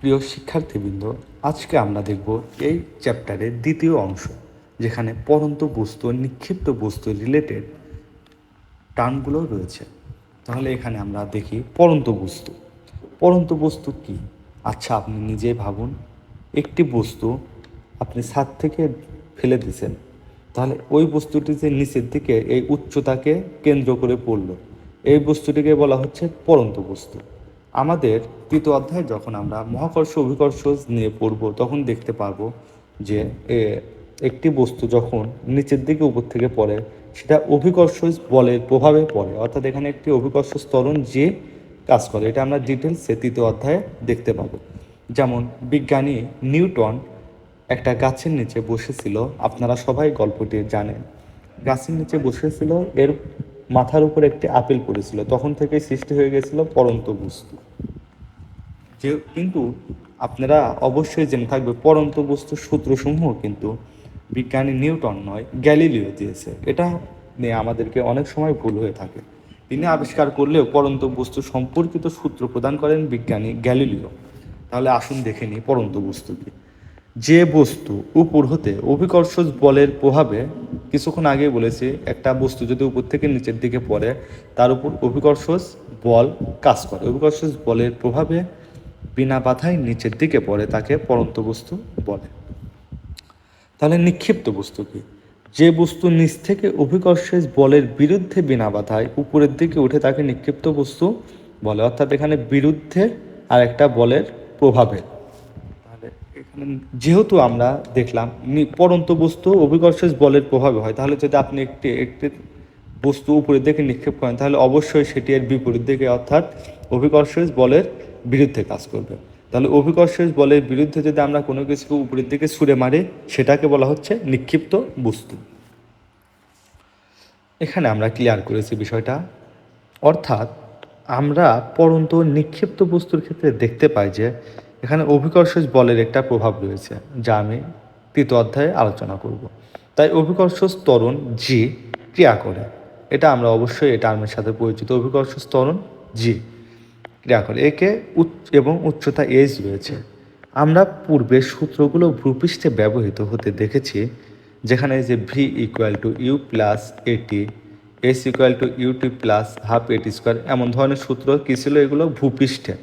প্রিয় শিক্ষার্থীবৃন্দ, আজকে আমরা দেখব এই চ্যাপ্টারের দ্বিতীয় অংশ, যেখানে পরন্ত বস্তু নিক্ষিপ্ত বস্তু রিলেটেড টার্মগুলো রয়েছে। তাহলে এখানে আমরা দেখি পরন্ত বস্তু। পরন্ত বস্তু কি? আচ্ছা আপনি নিজেই ভাবুন। একটি বস্তু আপনি ছাদ থেকে ফেলে দিয়েছেন। তাহলে ওই বস্তুটি যে নিচের দিকে, এই উচ্চতাকে কেন্দ্র করে পড়ল, এই বস্তুটিকে বলা হচ্ছে পরন্ত বস্তু। আমাদের তৃতীয় অধ্যায় যখন আমরা মহাকর্ষ, অভিকর্ষ নিয়ে পড়ব, তখন দেখতে পারব যে একটি বস্তু যখন নিচের দিকে উপর থেকে পড়ে, সেটা অভিকর্ষ বলের প্রভাবে পড়ে। অর্থাৎ এখানে একটি অভিকর্ষ স্তরণ যে কাজ করে, এটা আমরা ডিটেলসে তৃতীয় অধ্যায়ে দেখতে পাবো। যেমন, বিজ্ঞানী নিউটন একটা গাছের নিচে বসেছিল, আপনারা সবাই গল্পটি জানেন। গাছের নিচে বসেছিল, এর মাথার উপর একটি আপেল পড়েছিল তখন থেকেই সৃষ্টি হয়ে গেছিল পরন্ত বস্তু। যে কিন্তু আপনারা অবশ্যই জেনে থাকবে, পরন্ত বস্তু সূত্রসমূহ কিন্তু বিজ্ঞানী নিউটন নয়, গ্যালিলিও দিয়েছে। এটা নিয়ে আমাদেরকে অনেক সময় ভুল হয়ে থাকে। তিনি আবিষ্কার করলেও পরন্ত বস্তু সম্পর্কিত সূত্র প্রদান করেন বিজ্ঞানী গ্যালিলিও। তাহলে আসুন দেখে নিই পরন্ত বস্তু কি যে বস্তু উপর হতে অভিকর্ষ বলের প্রভাবে, কিছুক্ষণ আগে বলেছি, একটা বস্তু যদি উপর থেকে নিচের দিকে পড়ে, তার উপর অভিকর্ষ বল কাজ করে। অভিকর্ষ বলের প্রভাবে বিনা বাধায় নিচের দিকে পড়ে, তাকে পরন্ত বস্তু বলে। তাহলে নিক্ষিপ্ত বস্তু কি? যে বস্তু নিচ থেকে অভিকর্ষের বলের বিরুদ্ধে বিনা বাধায় উপরের দিকে উঠে তাকে নিক্ষিপ্ত বস্তু বলে। অর্থাৎ এখানে বিরুদ্ধে আর একটা বলের প্রভাবে। যেহেতু আমরা দেখলাম পরন্ত বস্তু অভিকর্ষজ বলের প্রভাবে হয়। তাহলে যদি আপনি একটি একটি বস্তু উপরের দিকে নিক্ষেপ করেন, তাহলে অবশ্যই সেটি এর বিপরীত দিকে অর্থাৎ অভিকর্ষজ বলের বিরুদ্ধে কাজ করবে। তাহলে অভিকর্ষজ বলের বিরুদ্ধে যদি আমরা কোনো কিছুকে উপরের দিকে ছুঁড়ে মারি, সেটাকে বলা হচ্ছে নিক্ষিপ্ত বস্তু। এখানে আমরা ক্লিয়ার করেছি বিষয়টা। অর্থাৎ আমরা পরন্ত নিক্ষিপ্ত বস্তুর ক্ষেত্রে দেখতে পাই যে এখানে অভিকর্ষ বলের একটা প্রভাব রয়েছে, যা আমি তৃতীয় অধ্যায়ে আলোচনা করব। তাই অভিকর্ষ ত্বরণ জি ক্রিয়া করে। এটা আমরা অবশ্যই এই টার্মের সাথে পরিচিত অভিকর্ষ ত্বরণ জি ক্রিয়া করে। একে উচ্চ এবং উচ্চতা এজ রয়েছে। আমরা পূর্বে সূত্রগুলো ভূপৃষ্ঠে ব্যবহৃত হতে দেখেছি, যেখানে যে V equal to U plus A T S equal to U T plus half A T square এমন ধরনের সূত্র কী ছিল এগুলো ভূপৃষ্ঠে।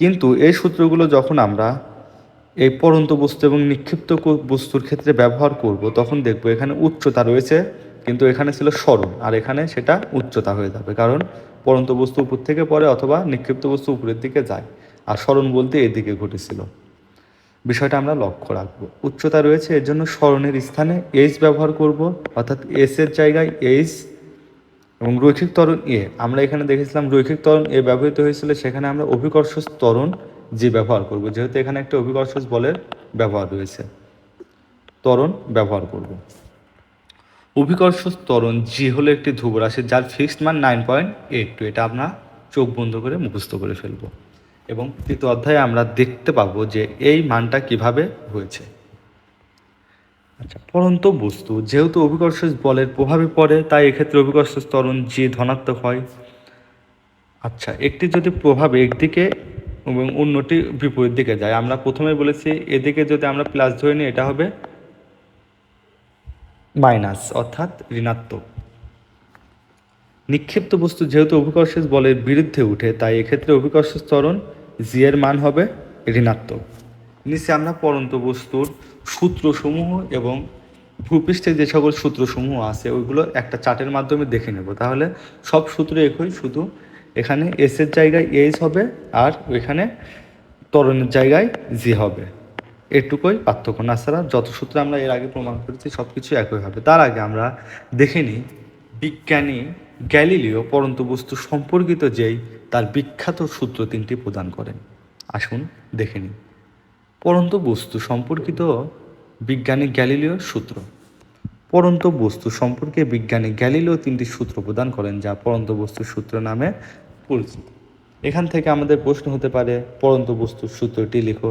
কিন্তু এই সূত্রগুলো যখন আমরা এই পরন্ত বস্তু এবং নিক্ষিপ্ত বস্তুর ক্ষেত্রে ব্যবহার করব, তখন দেখব এখানে উচ্চতা রয়েছে, কিন্তু এখানে ছিল স্মরণ আর এখানে সেটা উচ্চতা হয়ে যাবে, কারণ পরন্ত বস্তু উপর থেকে পড়ে অথবা নিক্ষিপ্ত বস্তু উপরের দিকে যায়, আর স্মরণ বলতে এদিকে ঘটেছিল। বিষয়টা আমরা লক্ষ্য রাখব। উচ্চতা রয়েছে, এর জন্য স্মরণের স্থানে এইচ ব্যবহার করব, অর্থাৎ এস এর জায়গায় এইচ এবং রৈখিক ত্বরণ এ, আমরা এখানে দেখেছিলাম রৈখিক ত্বরণ এ ব্যবহৃত হয়েছিল, সেখানে আমরা অভিকর্ষ ত্বরণ যে ব্যবহার করব, যেহেতু এখানে একটা অভিকর্ষ বলের ব্যবহার রয়েছে, ত্বরণ ব্যবহার করব। অভিকর্ষ ত্বরণ জি হলো একটি ধ্রুবরাশি যার ফিক্সড মান নাইন পয়েন্ট এইট টু এটা আমরা চোখ বন্ধ করে মুখস্থ করে ফেলব। এবং তৃতীয় অধ্যায়ে আমরা দেখতে পাবো যে এই মানটা কীভাবে হয়েছে। আচ্ছা পরন্ত বস্তু। যেহেতু অভিকর্ষ বলের প্রভাবে পড়ে, তাই এক্ষেত্রে অভিকর্ষ ত্বরণ জি ধনাত্মক হয়। আচ্ছা একটি যদি প্রভাব একদিকে এবং অন্যটি বিপরীত দিকে যায়, আমরা প্রথমে বলেছি এদিকে যদি আমরা প্লাস ধরে নিই, এটা হবে মাইনাস অর্থাৎ ঋণাত্মক। নিক্ষিপ্ত বস্তু যেহেতু অভিকর্ষ বলের বিরুদ্ধে উঠে, তাই এক্ষেত্রে অভিকর্ষ ত্বরণ জি এর মান হবে ঋণাত্মক। নিচে আমরা পরন্ত বস্তুর সূত্রসমূহ এবং ভূপৃষ্ঠে যে সকল সূত্রসমূহ আছে, ওইগুলো একটা চার্টের মাধ্যমে দেখে নেব। তাহলে সব সূত্র একই, শুধু এখানে এস এর জায়গায় এইচ হবে আর ওইখানে ত্বরণের জায়গায় জি হবে। এটুকুই পার্থক্য। না ছাড়া যত সূত্র আমরা এর আগে প্রমাণ করেছি সব কিছু একই হবে। তার আগে আমরা দেখে নিই, বিজ্ঞানী গ্যালিলিও পরন্ত বস্তু সম্পর্কিত যেই, তার বিখ্যাত সূত্র তিনটি প্রদান করেন। আসুন দেখে নিই। পরন্ত বস্তু সম্পর্কিত বিজ্ঞানী গ্যালিলিও সূত্র। পরন্ত বস্তু সম্পর্কে বিজ্ঞানী গ্যালিলিও তিনটি সূত্র প্রদান করেন, যা পরন্ত বস্তুর সূত্র নামে পরিচিত। এখান থেকে আমাদের প্রশ্ন হতে পারে পরন্ত বস্তুর সূত্রটি লেখো,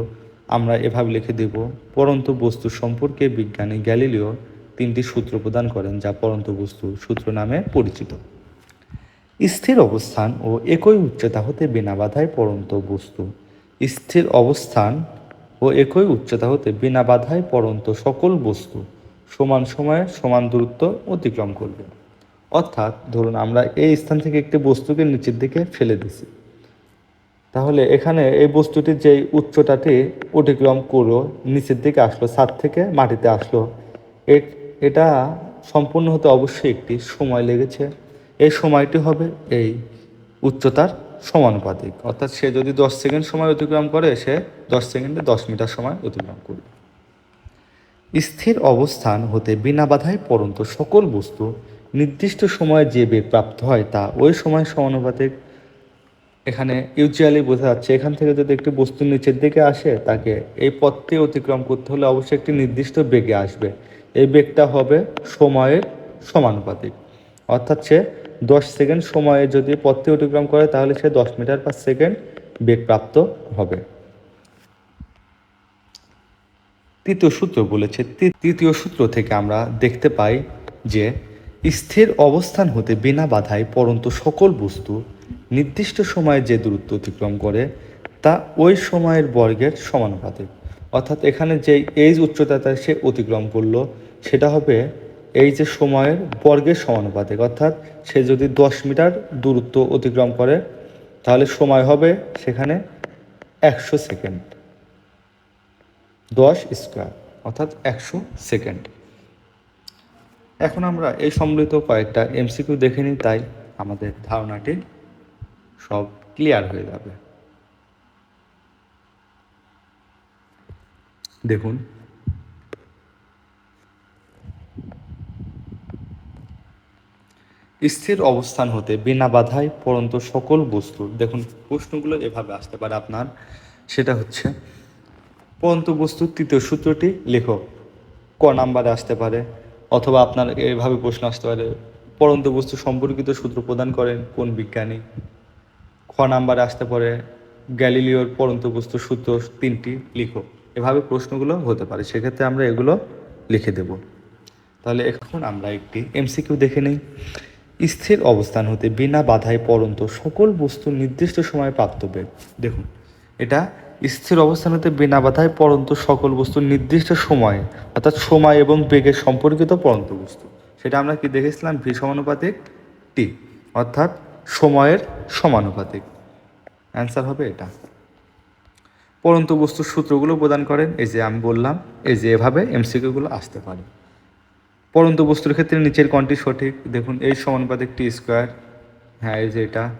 আমরা এভাবে লিখে দেব পরন্ত বস্তু সম্পর্কে বিজ্ঞানী গ্যালিলিও তিনটি সূত্র প্রদান করেন, যা পরন্ত বস্তুর সূত্র নামে পরিচিত। স্থির অবস্থান ও একই উচ্চতা হতে বিনা বাধায় পরন্ত বস্তু। স্থির অবস্থান ও একই উচ্চতা হতে বিনা বাধায় পরন্ত সকল বস্তু সমান সময়ে সমান দূরত্ব অতিক্রম করবে। অর্থাৎ ধরুন আমরা এই স্থান থেকে একটি বস্তুকে নিচের দিকে ফেলে দিছি। তাহলে এখানে এই বস্তুটির যে উচ্চতাটি অতিক্রম করো নিচের দিকে আসলো, ছাদ থেকে মাটিতে আসলো এটা সম্পূর্ণ হতে অবশ্যই একটি সময় লেগেছে। এই সময়টি হবে এই উচ্চতার সমানুপাতিক। অর্থাৎ সে যদি দশ সেকেন্ড সময় অতিক্রম করে, সে দশ সেকেন্ডে দশ মিটার সময় অতিক্রম করবে। স্থির অবস্থান হতে বিনা বাধায় পরন্ত সকল বস্তু নির্দিষ্ট সময়ে যে বেগ প্রাপ্ত হয়, তা ওই সময় সমানুপাতিক। এখানে ইউজুয়ালি বোঝা যাচ্ছে, এখান থেকে যদি একটি বস্তু নিচের দিকে আসে, তাকে এই পথটি অতিক্রম করতে হলে অবশ্যই একটি নির্দিষ্ট বেগে আসবে। এই বেগটা হবে সময়ের সমানুপাতিক। অর্থাৎ সে দশ সেকেন্ড সময়ে যদি পথটি অতিক্রম করে, তাহলে সে দশ মিটার পার সেকেন্ড বেগ প্রাপ্ত হবে। তৃতীয় সূত্র বলেছে তৃতীয় সূত্র থেকে আমরা দেখতে পাই যে, স্থির অবস্থান হতে বিনা বাধায় পরন্ত সকল বস্তু নির্দিষ্ট সময়ে যে দূরত্ব অতিক্রম করে, তা ওই সময়ের বর্গের সমানুপাতিক। অর্থাৎ এখানে যে এই উচ্চতাটা সে অতিক্রম করল, সেটা হবে এই যে সময়ের বর্গের সমানুপাতিক, অর্থাৎ সে যদি দশ মিটার দূরত্ব অতিক্রম করে, তাহলে সময় হবে সেখানে একশো সেকেন্ড। দশ স্কোয়ার, অর্থাৎ একশো সেকেন্ড। এখন আমরা এই সম্মিলিত কয়েকটা এমসিকিউ দেখে নিই, তাই আমাদের ধারণাটি সব ক্লিয়ার হয়ে যাবে। দেখুন স্থির অবস্থান হতে বিনা বাধায় পরন্ত সকল বস্তু। দেখুন, প্রশ্নগুলো এভাবে আসতে পারে আপনার। সেটা হচ্ছে পরন্ত বস্তুর তৃতীয় সূত্রটি লেখো। ক নাম্বারে আসতে পারে, অথবা আপনার এভাবে প্রশ্ন আসতে পারে পরন্ত বস্তু সম্পর্কিত সূত্র প্রদান করেন কোন বিজ্ঞানী? খ নাম্বারে আসতে পারে, গ্যালিলিওর পরন্ত বস্তু সূত্র তিনটি লিখো। এভাবে প্রশ্নগুলো হতে পারে, সেক্ষেত্রে আমরা এগুলো লিখে দেব। তাহলে এখন আমরা একটি এমসিকিউ দেখে নেই। স্থির অবস্থান হতে বিনা বাধায় পরন্ত সকল বস্তু নির্দিষ্ট সময়ে প্রাপ্ত বেগ দেখুন, এটা স্থির অবস্থান হতে বিনা বাধায় পরন্ত সকল বস্তু নির্দিষ্ট সময়ে, অর্থাৎ সময় এবং বেগের সম্পর্কিত পরন্ত বস্তু। সেটা আমরা কি দেখেছিলাম? ভি সমানুপাতিক টি, অর্থাৎ সময়ের সমানুপাতিক। অ্যান্সার হবে এটা। পরন্ত বস্তুর সূত্রগুলো প্রদান করেন, এই যে আমি বললাম, এই যে এভাবে এমসিকিউগুলো আসতে পারে। পরন্ত বস্তুর ক্ষেত্রে নিচের কোনটি সঠিক। দেখুন, এই সমানুপাতিক টি স্কোয়ার। হ্যাঁ এই যে এটা।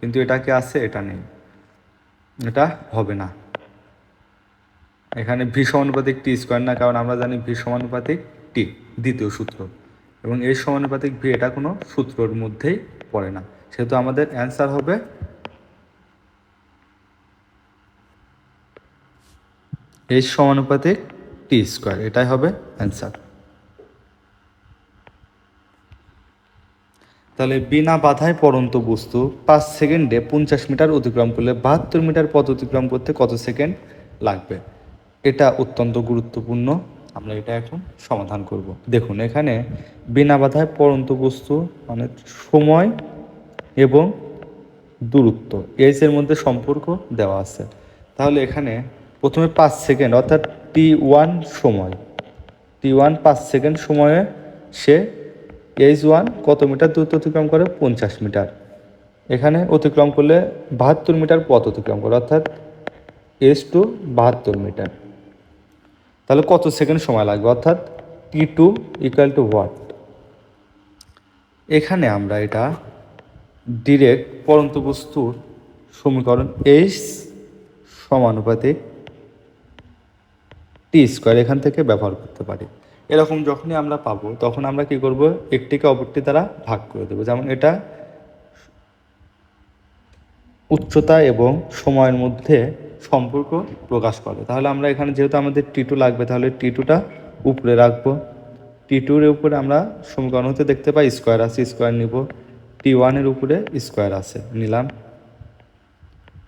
কিন্তু এটা কি আছে? এটা নেই। এটা হবে না। এখানে ভি সমানুপাতিক টি স্কোয়ার না, কারণ আমরা জানি ভি সমানুপাতিক টি, দ্বিতীয় সূত্র। এবং এই সমানুপাতিক ভি এটা কোনো সূত্রর মধ্যেই পড়ে না। সেহেতু আমাদের অ্যান্সার হবে এই সমানুপাতিক টি স্কোয়ার। এটাই হবে অ্যান্সার। তাহলে বিনা বাধায় পরন্ত বস্তু পাঁচ সেকেন্ডে পঞ্চাশ মিটার অতিক্রম করলে বাহাত্তর মিটার পথ অতিক্রম করতে কত সেকেন্ড লাগবে? এটা অত্যন্ত গুরুত্বপূর্ণ। আমরা এটা এখন সমাধান করব। দেখুন, এখানে বিনা বাধায় পরন্ত বস্তু মানে সময় এবং দূরত্ব এইচ এর মধ্যে সম্পর্ক দেওয়া আছে। তাহলে এখানে প্রথমে পাঁচ সেকেন্ড, অর্থাৎ টি ওয়ান সময়। টি ওয়ান পাঁচ সেকেন্ড সময়ে সে এইচ ওয়ান কত মিটার দূরত্ব অতিক্রম করে? পঞ্চাশ মিটার। এখানে অতিক্রম করলে বাহাত্তর মিটার পথ অতিক্রম করে, অর্থাৎ এস টু বাহাত্তর মিটার। তাহলে কত সেকেন্ড সময় লাগবে? অর্থাৎ T two equal to what এখানে আমরা এটা ডিরেক্ট পরন্ত বস্তুর সমীকরণ এইচ সমানুপাতিক টি স্কোয়ার এখান থেকে ব্যবহার করতে পারি। এরকম যখনই আমরা পাবো, তখন আমরা কি করব? একটিকে অপরটি দ্বারা ভাগ করে দেবো। যেমন এটা উচ্চতা এবং সময়ের মধ্যে সম্পর্ক প্রকাশ করে। তাহলে আমরা এখানে যেহেতু আমাদের টি টু লাগবে, তাহলে টি টুটা উপরে রাখব। টি টুর উপরে আমরা সমীকরণ হতে দেখতে পাই, স্কোয়ার আছে, স্কোয়ার নিব। টি ওয়ানের উপরে স্কোয়ার আছে, নিলাম।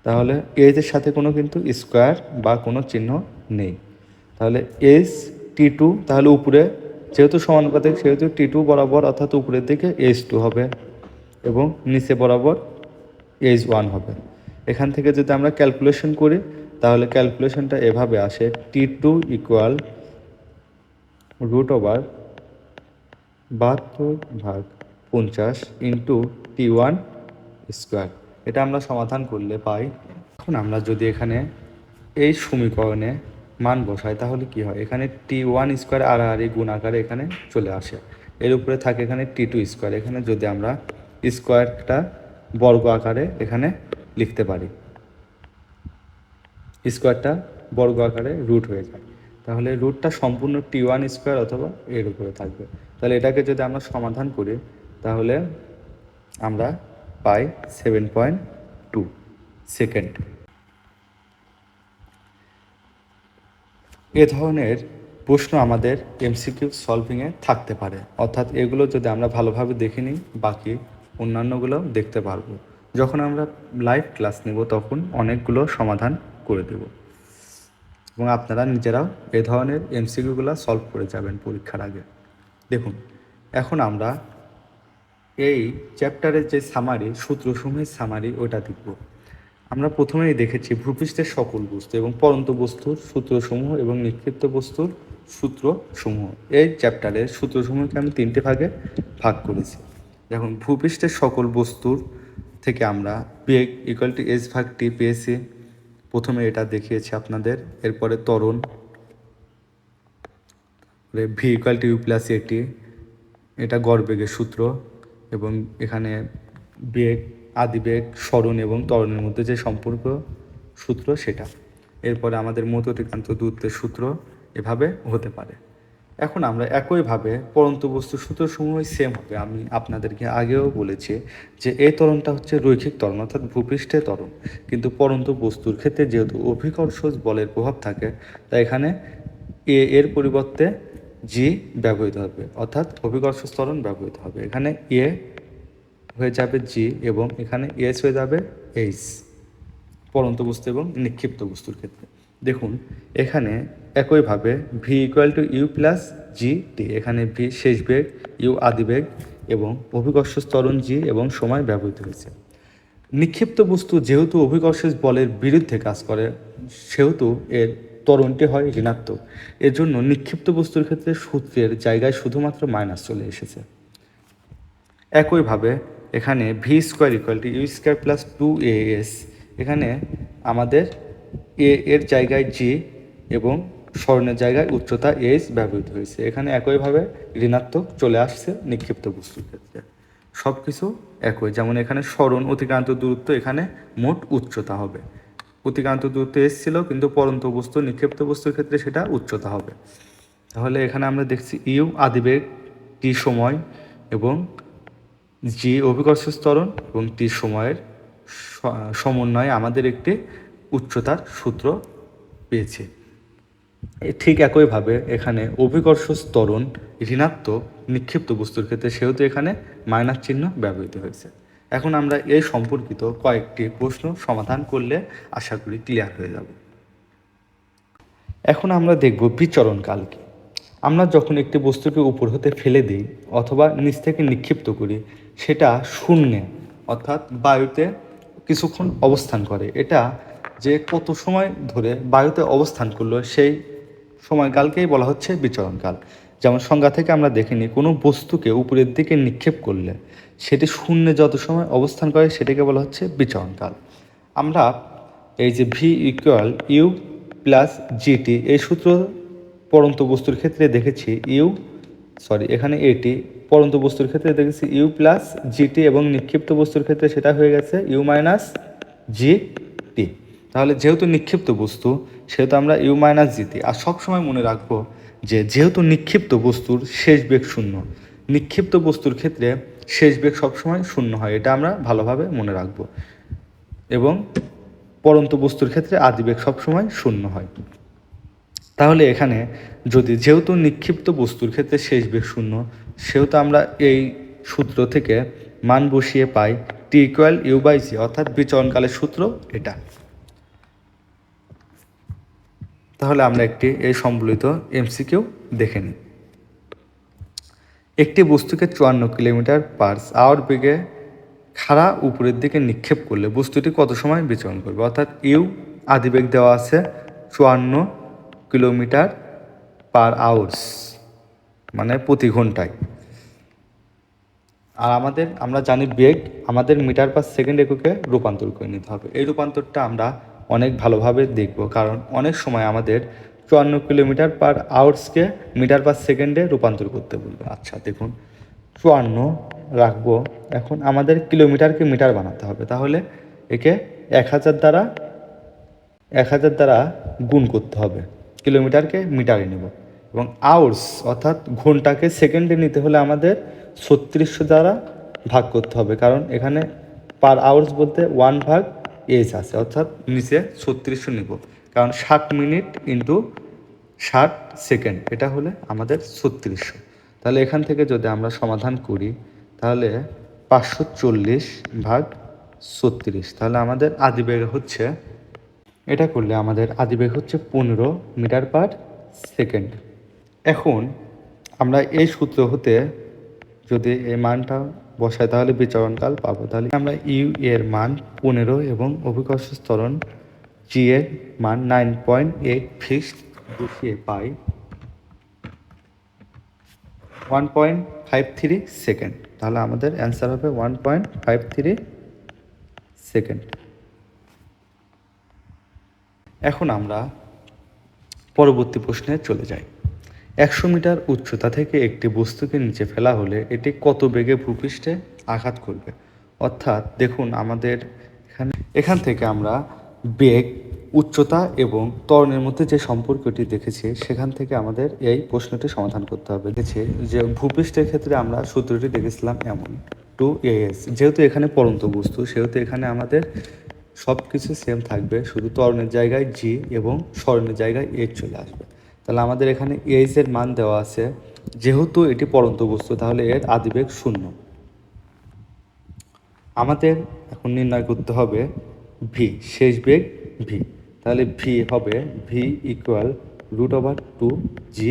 তাহলে এইচের সাথে কোনো কিন্তু স্কোয়ার বা কোনো চিহ্ন নেই। তাহলে এইচ টি টু তাহলে উপরে যেহেতু সমানুপাতিক, সেহেতু টি টু বরাবর অর্থাৎ উপরের দিকে এইচ টু হবে এবং নিচে বরাবর এইচ ওয়ান হবে। এখান থেকে যদি আমরা ক্যালকুলেশন করি, তাহলে ক্যালকুলেশনটা এভাবে আসে T two equal root over বাহাত্তর ভাগ পঞ্চাশ ইন্টু টি ওয়ান স্কোয়ার এটা আমরা সমাধান করলে পাই। এখন আমরা যদি এখানে এই সমীকরণে মান বসাই তাহলে কি হয়? এখানে টি ওয়ান স্কোয়ার আর আর গুণ আকারে এখানে চলে আসে। এর উপরে থাকে এখানে টি টু স্কোয়ার এখানে যদি আমরা স্কোয়ারটা বর্গ আকারে এখানে লিখতে পারি স্কোয়ারটা বর্গ আকারে রুট হয়ে যায়, তাহলে রুটটা সম্পূর্ণ টি ওয়ান স্কোয়ার অথবা এর উপরে থাকবে। তাহলে এটাকে যদি আমরা সমাধান করি, তাহলে আমরা পাই সেভেন পয়েন্ট টু সেকেন্ড এ ধরনের প্রশ্ন আমাদের এমসিকিউ সলভিংয়ে থাকতে পারে। অর্থাৎ এগুলো যদি আমরা ভালোভাবে দেখে নিই, বাকি অন্যান্যগুলো দেখতে পারব। যখন আমরা লাইভ ক্লাস নেব, তখন অনেকগুলো সমাধান করে দেব। এবং আপনারা নিজেরাও এ ধরনের এমসিকিউগুলো সলভ করে যাবেন পরীক্ষার আগে। দেখুন, এখন আমরা এই চ্যাপ্টারের যে সামারি সূত্রসমূহের সামারি ওটা দেখব। আমরা প্রথমেই দেখেছি ভূপৃষ্ঠের সকল বস্তু এবং পরন্ত বস্তুর সূত্রসমূহ এবং নিক্ষিপ্ত বস্তুর সূত্রসমূহ। এই চ্যাপ্টারের সূত্রসমূহকে আমি তিনটে ভাগে ভাগ করেছি। দেখুন, ভূপৃষ্ঠের সকল বস্তুর থেকে আমরা বেগ ইকুয়াল টু এস ভাগ টি পেয়েছি। প্রথমে এটা দেখিয়েছি আপনাদের, এরপরে ত্বরণ V equal to U plus A T এটা গড় বেগের সূত্র এবং এখানে বেগ আদিবেগ, স্মরণ এবং ত্বরণের মধ্যে যে সম্পর্ক সূত্র সেটা। এরপরে আমাদের মতটিকান্ত দূরত্বের সূত্র এভাবে হতে পারে। এখন আমরা একইভাবে পরন্ত বস্তু সূত্রসমূহ সেম হবে। আমি আপনাদেরকে আগেও বলেছি যে এই তরণটা হচ্ছে রৈখিক তরণ অর্থাৎ ভূপৃষ্ঠে তরণ কিন্তু পরন্ত বস্তুর ক্ষেত্রে যেহেতু অভিকর্ষ বলের প্রভাব থাকে, তাই এখানে এ এর পরিবর্তে জি ব্যবহৃত হবে, অর্থাৎ অভিকর্ষ ত্বরণ ব্যবহৃত হবে। এখানে এ হয়ে যাবে জি এবং এখানে এস হয়ে যাবে এইচ পরন্ত বস্তু এবং নিক্ষিপ্ত বস্তুর ক্ষেত্রে। দেখুন, এখানে একইভাবে V equal to U plus G T এখানে ভি শেষ বেগ ইউ আদি বেগ এবং অভিকর্ষ স্তরণ জি এবং সময় ব্যবহৃত হয়েছে। নিক্ষিপ্ত বস্তু যেহেতু অভিকর্ষ বলের বিরুদ্ধে কাজ করে, সেহেতু এর ত্বরণটি হয় ঋণাত্মক। এর জন্য নিক্ষিপ্ত বস্তুর ক্ষেত্রে সূত্রের জায়গায় শুধুমাত্র মাইনাস চলে এসেছে। একইভাবে এখানে V square equal to U square plus two A S এখানে আমাদের এ এর জায়গায় জি এবং স্বর্ণের জায়গায় উচ্চতা এস ব্যবহৃত হয়েছে। এখানে একইভাবে ঋণাত্মক চলে আসছে নিক্ষিপ্ত বস্তুর ক্ষেত্রে। সব কিছু একই, যেমন এখানে স্মরণ অতিক্রান্ত দূরত্ব এখানে মোট উচ্চতা হবে। অতিক্রান্ত দূরত্ব এস ছিল, কিন্তু পরন্ত বস্তু, নিক্ষিপ্ত বস্তুর ক্ষেত্রে সেটা উচ্চতা হবে। তাহলে এখানে আমরা দেখছি ইউ আদিবেগ টি সময় এবং জি অভিকর্ষ স্তরণ এবং টি সময়ের সমন্বয়ে আমাদের একটি উচ্চতার সূত্র পেয়েছে। ঠিক একইভাবে এখানে অভিকর্ষ স্তরণ ঋণাত্মক নিক্ষিপ্ত বস্তুর ক্ষেত্রে সেহেতু এখানে মাইনাস চিহ্ন ব্যবহৃত হয়েছে। এখন আমরা এই সম্পর্কিত কয়েকটি প্রশ্ন সমাধান করলে আশা করি ক্লিয়ার হয়ে যাব। এখন আমরা দেখব বিচরণকাল কি। আমরা যখন একটি বস্তুকে উপর হতে ফেলে দিই অথবা নিচ থেকে নিক্ষিপ্ত করি সেটা শূন্যে, অর্থাৎ বায়ুতে কিছুক্ষণ অবস্থান করে। এটা যে কত সময় ধরে বায়ুতে অবস্থান করল, সেই সময়কালকেই বলা হচ্ছে বিচরণকাল। যেমন সংজ্ঞা থেকে আমরা দেখিনি, কোনো বস্তুকে উপরের দিকে নিক্ষেপ করলে সেটি শূন্যে যত সময় অবস্থান করে, সেটাকে বলা হচ্ছে বিচরণকাল। আমরা এই যে V equal U plus G T, এই সূত্র পরন্ত বস্তুর ক্ষেত্রে দেখেছি, ইউ, সরি, এখানে এটি পরন্ত বস্তুর ক্ষেত্রে দেখেছি ইউ প্লাস জিটি এবং নিক্ষিপ্ত বস্তুর ক্ষেত্রে সেটা হয়ে গেছে ইউ মাইনাস জি টি তাহলে যেহেতু নিক্ষিপ্ত বস্তু, সেহেতু আমরা ইউ মাইনাস জিটি আর সবসময় মনে রাখব যে যেহেতু নিক্ষিপ্ত বস্তুর শেষ বেগ শূন্য, নিক্ষিপ্ত বস্তুর ক্ষেত্রে শেষ বেগ সবসময় শূন্য হয়, এটা আমরা ভালোভাবে মনে রাখব। এবং পরন্ত বস্তুর ক্ষেত্রে আদি আদিবেগ সবসময় শূন্য হয়। তাহলে এখানে যদি যেহেতু নিক্ষিপ্ত বস্তুর ক্ষেত্রে শেষ বেগ শূন্য সেহেতু আমরা এই সূত্র থেকে মান বসিয়ে পাই T equal U by G অর্থাৎ বিচরণকালের সূত্র এটা। তাহলে আমরা একটি এই সম্বলিত এমসিকিউ দেখে নিই। একটি বস্তুকে চুয়ান্ন কিলোমিটার পার আওয়ার বেগে খাড়া উপরের দিকে নিক্ষেপ করলে বস্তুটি কত সময় বিচরণ করবে? অর্থাৎ ইউ আদিবেগ দেওয়া আছে চুয়ান্ন কিলোমিটার পার আওয়ার্স মানে প্রতি ঘন্টায়। আর আমাদের, আমরা জানি বেগ, আমাদের মিটার পার সেকেন্ড এককে রূপান্তর করে নিতে হবে। এই রূপান্তরটা আমরা অনেক ভালোভাবে দেখব, কারণ অনেক সময় আমাদের চুয়ান্ন কিলোমিটার পার আওয়ার্সকে মিটার পার সেকেন্ডে রূপান্তর করতে বলবে। আচ্ছা দেখুন, চুয়ান্ন রাখব, এখন আমাদের কিলোমিটারকে মিটার বানাতে হবে, তাহলে একে এক হাজার দ্বারা, এক হাজার দ্বারা গুণ করতে হবে, কিলোমিটারকে মিটারে নেব। এবং আওয়ার্স, অর্থাৎ ঘন্টাকে সেকেন্ডে নিতে হলে আমাদের ছত্রিশশো দ্বারা ভাগ করতে হবে, কারণ এখানে পার আওয়ার্স বলতে ওয়ান ভাগ এস আছে, অর্থাৎ নিচে ছত্রিশশো নিব, কারণ ষাট মিনিট ইন্টু ষাট সেকেন্ড এটা হলে আমাদের ছত্রিশশো। তাহলে এখান থেকে যদি আমরা সমাধান করি, তাহলে পাঁচশো চল্লিশ ভাগ ছত্রিশ, তাহলে আমাদের আদিবেগ হচ্ছে, এটা করলে আমাদের আদিবেগ হচ্ছে পনেরো মিটার পার সেকেন্ড এখন আমরা এই সূত্র হতে যদি এই মানটা বসাই তাহলে বিচরণকাল পাবো। তাহলে আমরা ইউ এর মান পনেরো এবং অভিকর্ষ স্তরণ জি এর মান নাইন পয়েন্ট এইট ফিক্সড বসিয়ে পাই। One point five three second. তাহলে আমাদের অ্যান্সার হবে one point five three second. এখন আমরা পরবর্তী প্রশ্নে চলে যাই। একশো মিটার উচ্চতা থেকে একটি বস্তুকে নিচে ফেলা হলে এটি কত বেগে ভূপৃষ্ঠে আঘাত করবে? অর্থাৎ দেখুন আমাদের এখানে, এখান থেকে আমরা বেগ, উচ্চতা এবং ত্বরণের মধ্যে যে সম্পর্কটি দেখেছি, সেখান থেকে আমাদের এই প্রশ্নটি সমাধান করতে হবে। দেখেছি যে ভূপৃষ্ঠের ক্ষেত্রে আমরা সূত্রটি দেখেছিলাম এমন। টু এএস যেহেতু এখানে পরন্ত বস্তু, সেহেতু এখানে আমাদের সব কিছু সেম থাকবে, শুধু ত্বরণের জায়গায় জি এবং স্মরণের জায়গায় এ চলে আসবে। তাহলে আমাদের এখানে এইচ এর মান দেওয়া আছে। যেহেতু এটি পরন্ত বস্তু, তাহলে এর আদিবেগ শূন্য। আমাদের এখন নির্ণয় করতে হবে ভি শেষ বেগ ভি তাহলে ভি হবে V equal root over two G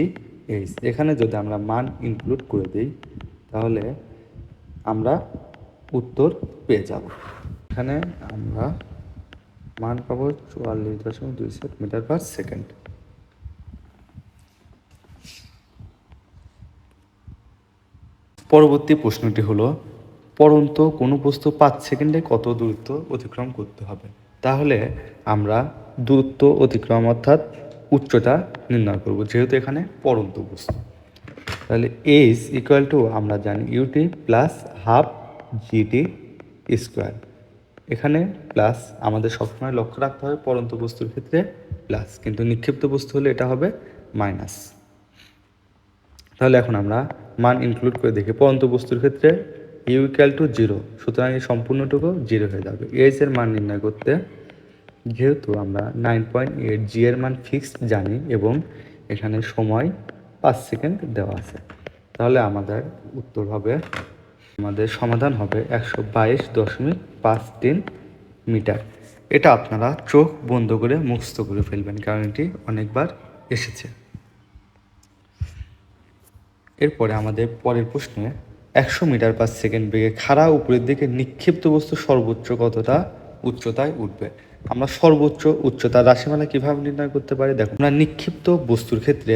H এখানে যদি আমরা মান ইনক্লুড করে দিই, তাহলে আমরা উত্তর পেয়ে যাব। এখানে আমরা মান পাবো চুয়াল্লিশ দশমিক দুই সাত মিটার পার সেকেন্ড পরবর্তী প্রশ্নটি হলো, পরন্ত কোনো বস্তু পাঁচ সেকেন্ডে কত দূরত্ব অতিক্রম করতে হবে? তাহলে আমরা দূরত্ব অতিক্রম অর্থাৎ উচ্চতা নির্ণয় করব, যেহেতু এখানে পরন্ত বস্তু। তাহলে এইচ ইকুয়াল টু আমরা জানি U T plus half G T square এখানে প্লাস আমাদের সবসময় লক্ষ্য রাখতে হবে পরন্ত বস্তুর ক্ষেত্রে প্লাস কিন্তু নিক্ষিপ্ত বস্তু হলে এটা হবে মাইনাস তাহলে এখন আমরা মান ইনক্লুড করে দেখি পরন্ত বস্তুর ক্ষেত্রে ইউ ইকুয়াল টু জিরো সুতরাং এই সম্পূর্ণটুকু জিরো হয়ে যাবে। এইচ এর মান নির্ণয় করতে যেহেতু আমরা নাইন পয়েন্ট এইট জি এর মান ফিক্সড জানি এবং এখানে সময় পাঁচ সেকেন্ড দেওয়া আছে। তাহলে আমাদের উত্তর হবে, আমাদের সমাধান হবে একশো বাইশ দশমিক পাঁচ তিন মিটার। এটা আপনারা চোখ বন্ধ করে মুখস্থ করে ফেলবেন, কারণ এটি অনেকবার এসেছে। এরপরে আমাদের পরের প্রশ্নে একশো মিটার পার সেকেন্ড বেগে খাড়া উপরের দিকে নিক্ষিপ্ত বস্তু সর্বোচ্চ কতটা? উচ্চতায় উঠবে। আমরা সর্বোচ্চ উচ্চতা রাশিমালা কীভাবে নির্ণয় করতে পারি? দেখো, আমরা নিক্ষিপ্ত বস্তুর ক্ষেত্রে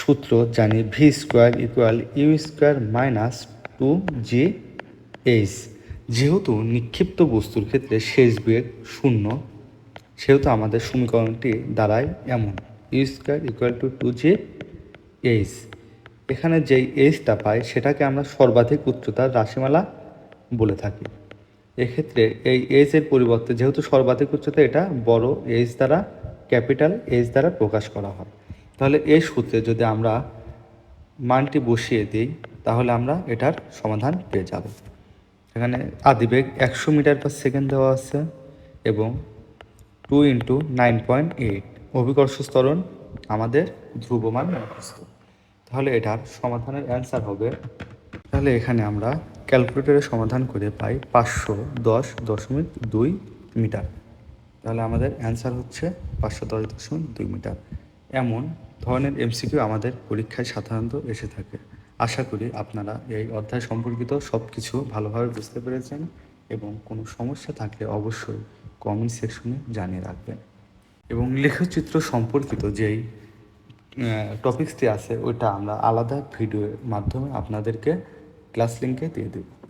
সূত্র জানি V square equal U square minus two G H যেহেতু নিক্ষিপ্ত বস্তুর ক্ষেত্রে শেষ বেগ শূন্য, সেহেতু আমাদের সমীকরণটি দাঁড়ায় এমন। U square equal to two G H এখানে যেই এইচটা পাই, সেটাকে আমরা সর্বাধিক উচ্চতার রাশিমালা বলে থাকি। এক্ষেত্রে এই এইচ এর পরিবর্তে যেহেতু সর্বাধিক উচ্চতা, এটা বড় এইচ দ্বারা, ক্যাপিটাল এইচ দ্বারা প্রকাশ করা হয়। তাহলে এই সূত্রে যদি আমরা মানটি বসিয়ে দিই, তাহলে আমরা এটার সমাধান পেয়ে যাব। এখানে আদিবেগ একশো মিটার পার সেকেন্ড দেওয়া আছে এবং two into nine point eight অভিকর্ষ স্তরণ আমাদের ধ্রুবমান মুখস্থ। তাহলে এটার সমাধানের অ্যান্সার হবে। তাহলে এখানে আমরা ক্যালকুলেটরে সমাধান করে পাই পাঁচশো দশ দশমিক দুই মিটার। তাহলে আমাদের অ্যান্সার হচ্ছে পাঁচশো দশ দশমিক দুই মিটার। এমন ধরনের এমসিকিউ আমাদের পরীক্ষায় সাধারণত এসে থাকে। আশা করি আপনারা এই অধ্যায় সম্পর্কিত সব কিছু ভালোভাবে বুঝতে পেরেছেন এবং কোনো সমস্যা থাকলে অবশ্যই কমেন্ট সেকশনে জানিয়ে রাখবেন। এবং লেখচিত্র সম্পর্কিত যেই টপিক্সটি আছে ওইটা আমরা আলাদা ভিডিওর মাধ্যমে আপনাদেরকে ক্লাস লিঙ্কে দিয়ে দেবো।